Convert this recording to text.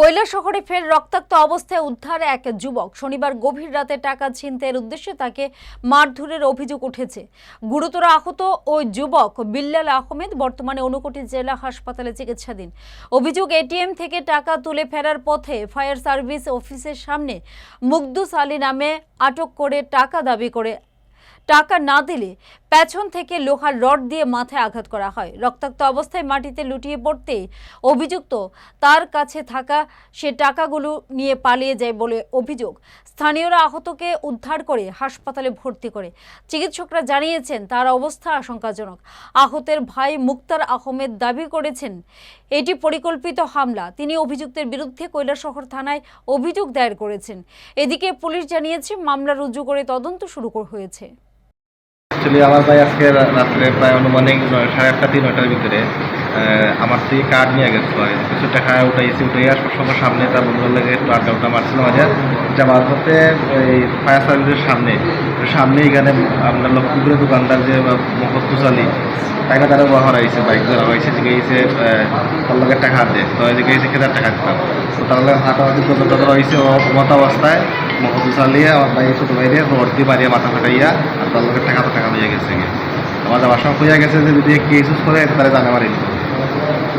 কৈলা শহরে ফের রক্তাক্ত অবস্থায় উদ্ধার এক যুবক। শনিবার গভীর রাতে টাকা ছিনতাইয়ের উদ্দেশ্যে তাকে মারধরের অভিযোগ উঠেছে। গুরুতর আহত ওই যুবক বিল্লাল আহমেদ বর্তমানে অনুকোটি জেলা হাসপাতালে চিকিৎসাধীন। অভিযোগ, এটিএম থেকে টাকা তুলে ফেরার পথে ফায়ার সার্ভিস অফিসের সামনে মুগ্ধুস আলী নামে আটক করে টাকা দাবি করে। টাকা না দিলে পেছন থেকে লোহার রড দিয়ে মাথায় আঘাত করা হয়। রক্তাক্ত অবস্থায় মাটিতে লুটিয়ে পড়তে অভিযুক্ত তার কাছে থাকা সে টাকাগুলো নিয়ে পালিয়ে যায় বলে অভিযোগ। স্থানীয়রা আহতকে উদ্ধার করে হাসপাতালে ভর্তি করে। চিকিৎসকরা জানিয়েছেন, তার অবস্থা আশঙ্কাজনক। আহতের ভাই মুক্তার আহমেদ দাবি করেছেন, এটি পরিকল্পিত হামলা। তিনি অভিযুক্তের বিরুদ্ধে কৈলাসহর থানায় অভিযোগ দায়ের করেছেন। এদিকে পুলিশ জানিয়েছে, মামলা রুজু করে তদন্ত শুরু হয়েছে। অ্যাকচুয়ালি আমার ভাই আজকে রাত্রে প্রায় অনুমানিক নয়- সাড়ে আটটা, তিন নয়টার ভিতরে আমার থেকে কার্ড নিয়ে আর কিছু টাকা উঠাইছি উঠে আসার সঙ্গে সামনে তার বন্ধুর লেগে একটু আড্ডা উঠা মারছিল মাঝে। যাওয়ার পথে এই ফায়ার সার্ভিসের সামনে সামনে এখানে আপনার লক্ষ্মীপুরের দোকানদার যে মোহাম্মদ আলী টাকা তারা হারাইছে, বাইক ধরা হয়েছে জিজ্ঞেসে তার লগে টাকা দে তো জিজ্ঞেসে খেতার টাকা দিতাম। তো তার লগে হাঁটাহাঁটি কত কত রয়েছে ও মত অবস্থায়। মোহাম্মদ আলী আমার ভাই, ছোটো ভাই রড দিয়ে বাড়িয়ে মাথা ফাটাইয়া আর তার লোকের টাকা তো টাকা লইয়া গেছে গিয়ে। আমার যাওয়ার সময় খুঁজে গেছে যে যদি কেস করে, তাহলে জানে মারিল